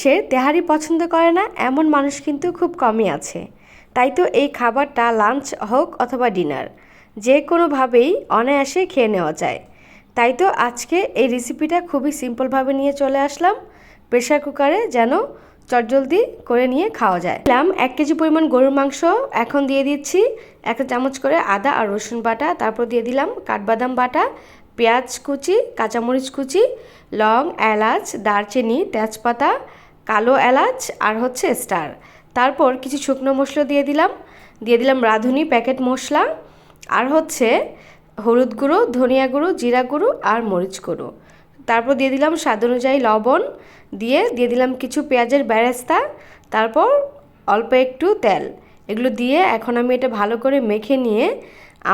মাংসের তেহারি পছন্দ করে না, এমন মানুষ কিন্তু খুব কমই আছে। তাই তো এই খাবারটা লাঞ্চ হোক অথবা ডিনার, যে কোনোভাবেই অনায়াসে খেয়ে নেওয়া যায়। তাই তো আজকে এই রেসিপিটা খুবই সিম্পলভাবে নিয়ে চলে আসলাম। প্রেশার কুকারে যেন চটজলদি করে নিয়ে খাওয়া যায়। দিলাম এক কেজি পরিমাণ গরুর মাংস, এখন দিয়ে দিচ্ছি একটা চামচ করে আদা আর রসুন বাটা, তারপর দিয়ে দিলাম কাঠবাদাম বাটা, পেঁয়াজ কুচি, কাঁচামরিচ কুচি, লং, এলাচ, দারচিনি, তেজপাতা কালো এলাচ আর হচ্ছে স্টার। তারপর কিছু শুকনো মশলা দিয়ে দিলাম। দিয়ে দিলাম রাঁধুনি প্যাকেট মশলা আর হচ্ছে হলুদ গুঁড়ো, ধনিয়া গুঁড়ো, জিরা গুঁড়ো আর মরিচ গুঁড়ো। তারপর দিয়ে দিলাম স্বাদ অনুযায়ী লবণ। দিয়ে দিয়ে দিলাম কিছু পেঁয়াজের ব্যারেস্তা তারপর অল্প একটু তেল। এগুলো দিয়ে এখন আমি এটা ভালো করে মেখে নিয়ে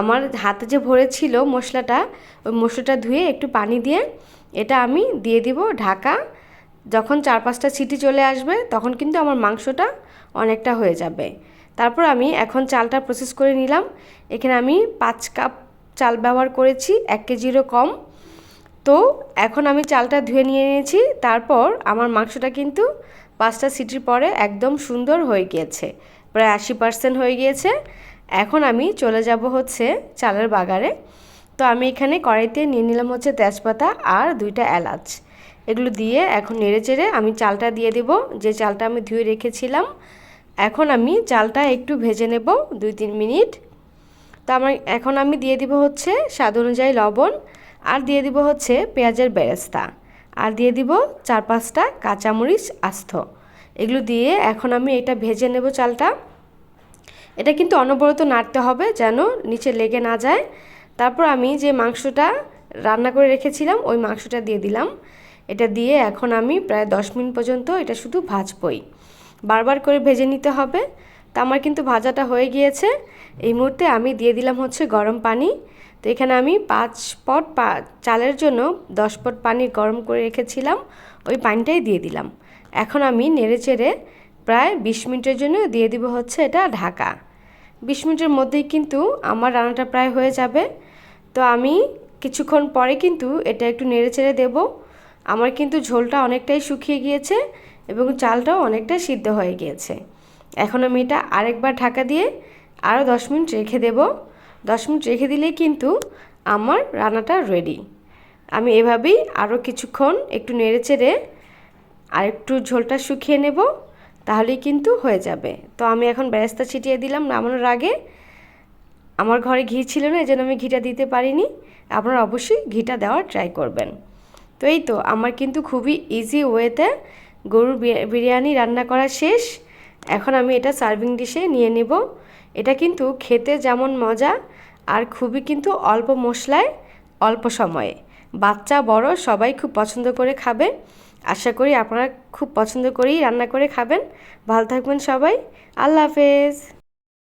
আমার হাতে যে ভরেছিল মশলাটা ওই মশলাটা ধুয়ে একটু পানি দিয়ে এটা আমি দিয়ে দিব ঢাকা যখন চার পাঁচটা সিটি চলে আসবে, তখন কিন্তু আমার মাংসটা অনেকটা হয়ে যাবে। তারপর আমি এখন চালটা প্রসেস করে নিলাম। এখানে আমি পাঁচ কাপ চাল ব্যবহার করেছি, এক কেজিরও কম। তো এখন আমি চালটা ধুয়ে নিয়ে নিয়েছি। তারপর আমার মাংসটা কিন্তু পাঁচটা সিটির পরে একদম সুন্দর হয়ে গিয়েছে, প্রায় আশি পার্সেন্ট হয়ে গিয়েছে। এখন আমি চলে যাব হচ্ছে চালের বাগারে। তো আমি এখানে কড়াইতে নিয়ে নিলাম হচ্ছে তেজপাতা আর দুইটা এলাচ। এগুলো দিয়ে এখন নেড়ে চেড়ে আমি চালটা দিয়ে দেব। যে চালটা আমি ধুয়ে রেখেছিলাম, এখন আমি চালটা একটু ভেজে নেব দুই তিন মিনিট। তো আমার এখন আমি দিয়ে দিব হচ্ছে স্বাদ অনুযায়ী লবণ আর দিয়ে দিব হচ্ছে পেঁয়াজের বেরেস্তা। আর দিয়ে দিব চার পাঁচটা কাঁচামরিচ আস্ত। এগুলো দিয়ে এখন আমি এটা ভেজে নেব চালটা। এটা কিন্তু অনবরত নাড়তে হবে যেন নিচে লেগে না যায়। তারপর আমি যে মাংসটা রান্না করে রেখেছিলাম, ওই মাংসটা দিয়ে দিলাম। এটা দিয়ে এখন আমি প্রায় দশ মিনিট পর্যন্ত এটা শুধু ভাজবই। বারবার করে ভেজে নিতে হবে। তা আমার কিন্তু ভাজাটা হয়ে গিয়েছে। এই মুহূর্তে আমি দিয়ে দিলাম হচ্ছে গরম পানি। তো এখানে আমি পাঁচ পট পা, চালের জন্য দশ পট পানি গরম করে রেখেছিলাম। ওই পানিটাই দিয়ে দিলাম। এখন আমি নেড়ে চেড়ে প্রায় বিশ মিনিটের জন্য দিয়ে দিব হচ্ছে এটা ঢাকা। বিশ মিনিটের মধ্যেই কিন্তু আমার রান্নাটা প্রায় হয়ে যাবে। তো আমি কিছুক্ষণ পরে কিন্তু এটা একটু নেড়ে চেড়ে দেবো। আমার কিন্তু ঝোলটা অনেকটাই শুকিয়ে গিয়েছে এবং চালটাও অনেকটা সিদ্ধ হয়ে গিয়েছে। এখন আমি এটা আরেকবার ঢাকা দিয়ে আরও দশ মিনিট রেখে দেব। দশ মিনিট রেখে দিলেই কিন্তু আমার রান্নাটা রেডি আমি এভাবেই আরও কিছুক্ষণ একটু নেড়ে চেড়ে আর একটু ঝোলটা শুকিয়ে নেব। তাহলেই কিন্তু হয়ে যাবে। তো আমি এখন বেরেস্তা ছিটিয়ে দিলাম নামানোর আগে। আমার ঘরে ঘি ছিল না, এই জন্য আমি ঘিটা দিতে পারিনি। আপনারা অবশ্যই ঘিটা দেওয়ার ট্রাই করবেন। তো এই তো, আমার কিন্তু খুবই ইজি ওয়েতে গরুর বিরিয়ানি রান্না করা শেষ। এখন আমি এটা সার্ভিং ডিশে নিয়ে নেব। এটা কিন্তু খেতে যেমন মজা, আর খুবই কিন্তু অল্প মশলায়, অল্প সময়ে। বাচ্চা, বড়, সবাই খুব পছন্দ করে খাবে। আশা করি আপনারা খুব পছন্দ করেই রান্না করে খাবেন। ভালো থাকবেন সবাই। আল্লাহ হাফেজ।